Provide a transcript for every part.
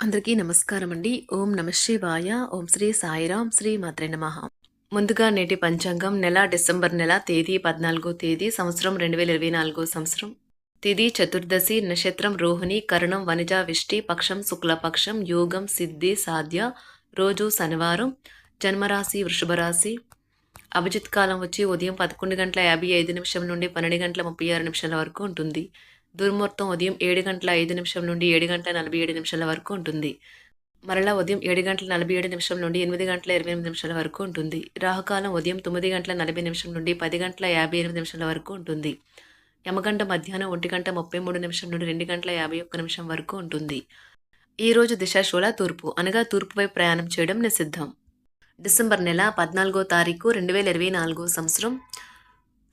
అందరికీ నమస్కారం అండి ఓం నమ శివాయ. ఓం శ్రీ సాయిరాం. శ్రీ మాత్రే నమ. ముందుగా నేటి పంచాంగం నెల డిసెంబర్ నెల తేదీ పద్నాలుగో తేదీ సంవత్సరం రెండు వేల ఇరవై నాలుగో సంవత్సరం. తిది చతుర్దశి నక్షత్రం రోహిణి కరణం వనిజ విష్టి పక్షం శుక్లపక్షం యోగం సిద్ధి సాధ్య రోజు శనివారం జన్మరాశి వృషభరాశి. అభిజిత్ కాలం వచ్చి ఉదయం పదకొండు గంటల యాభై ఐదు నిమిషం నుండి పన్నెండు గంటల ముప్పై ఆరు నిమిషాల వరకు ఉంటుంది. దుర్ముహూర్తం ఉదయం ఏడు గంటల ఐదు నిమిషం నుండి ఏడు గంటల నలభై ఏడు నిమిషాల వరకు ఉంటుంది. మరలా ఉదయం ఏడు గంటల నలభై ఏడు నిమిషం నుండి ఎనిమిది గంటల ఇరవై ఎనిమిది నిమిషాల వరకు ఉంటుంది. రాహుకాలం ఉదయం తొమ్మిది గంటల నలభై నిమిషం నుండి పది గంటల యాభై ఎనిమిది నిమిషాల వరకు ఉంటుంది. యమగంట మధ్యాహ్నం ఒంటి గంట ముప్పై మూడు నిమిషం నుండి రెండు గంటల యాభై ఒక్క నిమిషం వరకు ఉంటుంది. ఈ రోజు దిశాశూల తూర్పు అనగా తూర్పుపై ప్రయాణం చేయడం నిషిద్ధం. డిసెంబర్ నెల పద్నాలుగో తారీఖు రెండు వేల ఇరవై నాలుగో సంవత్సరం.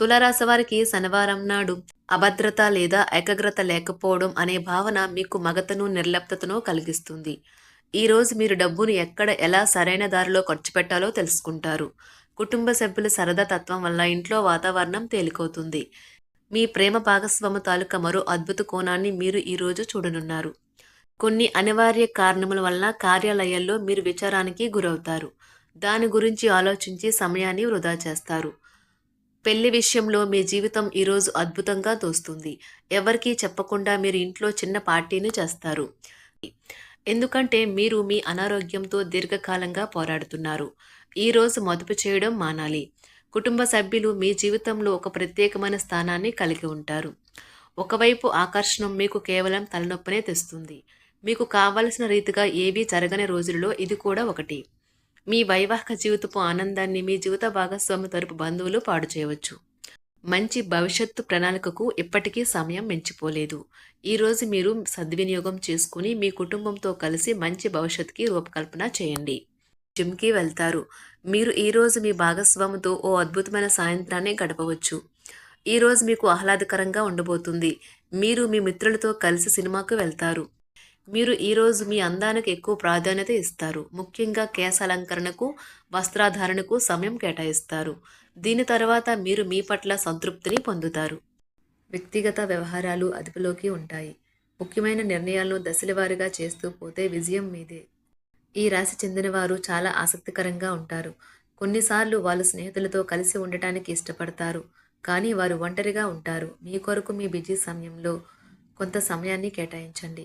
తులారాశి వారికి శనివారం నాడు అభద్రత లేదా ఏకాగ్రత లేకపోవడం అనే భావన మీకు మగతను నిర్లప్తతను కలిగిస్తుంది. ఈరోజు మీరు డబ్బును ఎక్కడ ఎలా సరైన దారిలో ఖర్చు పెట్టాలో తెలుసుకుంటారు. కుటుంబ సభ్యుల సరదా తత్వం వల్ల ఇంట్లో వాతావరణం తేలికవుతుంది. మీ ప్రేమ భాగస్వామి తాలూకా మరో అద్భుత కోణాన్ని మీరు ఈరోజు చూడనున్నారు. కొన్ని అనివార్య కారణముల వలన కార్యాలయాల్లో మీరు విచారానికి గురవుతారు. దాని గురించి ఆలోచించి సమయాన్ని వృధా చేస్తారు. పెళ్ళి విషయంలో మీ జీవితం ఈరోజు అద్భుతంగా తోస్తుంది. ఎవరికీ చెప్పకుండా మీరు ఇంట్లో చిన్న పార్టీని చేస్తారు. ఎందుకంటే మీరు మీ అనారోగ్యంతో దీర్ఘకాలంగా పోరాడుతున్నారు. ఈరోజు మదుపు చేయడం మానాలి. కుటుంబ సభ్యులు మీ జీవితంలో ఒక ప్రత్యేకమైన స్థానాన్ని కలిగి ఉంటారు. ఒకవైపు ఆకర్షణం మీకు కేవలం తలనొప్పినే తెస్తుంది. మీకు కావలసిన రీతిగా ఏవీ జరగని రోజులలో ఇది కూడా ఒకటి. మీ వైవాహిక జీవితపు ఆనందాన్ని మీ జీవిత భాగస్వామి తరపు బంధువులు పాడు చేయవచ్చు. మంచి భవిష్యత్తు ప్రణాళికకు ఇప్పటికీ సమయం మించిపోలేదు. ఈరోజు మీరు సద్వినియోగం చేసుకుని మీ కుటుంబంతో కలిసి మంచి భవిష్యత్తుకి రూపకల్పన చేయండి. జిమ్కి వెళ్తారు. మీరు ఈరోజు మీ భాగస్వామితో ఓ అద్భుతమైన సాయంత్రాన్ని గడపవచ్చు. ఈరోజు మీకు ఆహ్లాదకరంగా ఉండబోతుంది. మీరు మీ మిత్రులతో కలిసి సినిమాకు వెళ్తారు. మీరు ఈరోజు మీ అందానికి ఎక్కువ ప్రాధాన్యత ఇస్తారు. ముఖ్యంగా కేశ అలంకరణకు వస్త్రాధారణకు సమయం కేటాయిస్తారు. దీని తర్వాత మీరు మీ పట్ల సంతృప్తిని పొందుతారు. వ్యక్తిగత వ్యవహారాలు అదుపులోకి ఉంటాయి. ముఖ్యమైన నిర్ణయాలను దశలవారీగా చేస్తూ పోతే విజయం మీదే. ఈ రాశి చెందిన వారు చాలా ఆసక్తికరంగా ఉంటారు. కొన్నిసార్లు వాళ్ళు స్నేహితులతో కలిసి ఉండటానికి ఇష్టపడతారు. కానీ వారు ఒంటరిగా ఉంటారు. మీ కొరకు మీ బిజీ సమయంలో కొంత సమయాన్ని కేటాయించండి.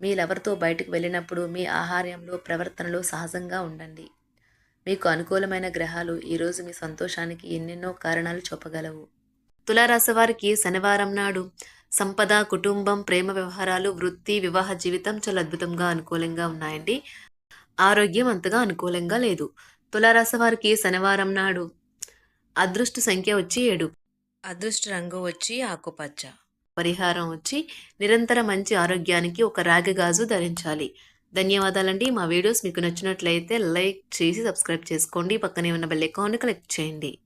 మీ లవర్తో బయటకు వెళ్ళినప్పుడు మీ ఆహార్యంలో ప్రవర్తనలో సహజంగా ఉండండి. మీకు అనుకూలమైన గ్రహాలు ఈరోజు మీ సంతోషానికి ఎన్నెన్నో కారణాలు చూపగలవు. తులారాశి వారికి శనివారం నాడు సంపద కుటుంబం ప్రేమ వ్యవహారాలు వృత్తి వివాహ జీవితం చాలా అద్భుతంగా అనుకూలంగా ఉన్నాయండి. ఆరోగ్యం అంతగా అనుకూలంగా లేదు. తులారాశి వారికి శనివారం నాడు అదృష్ట సంఖ్య వచ్చి ఏడు. అదృష్ట రంగు వచ్చి ఆకుపచ్చ. పరిహారం వచ్చి నిరంతర మంచి ఆరోగ్యానికి ఒక రాగి గాజు ధరించాలి. ధన్యవాదాలండి. మా వీడియోస్ మీకు నచ్చినట్లయితే లైక్ చేసి సబ్స్క్రైబ్ చేసుకోండి. పక్కనే ఉన్న బెల్ ఐకాన్ క్లిక్ చేయండి.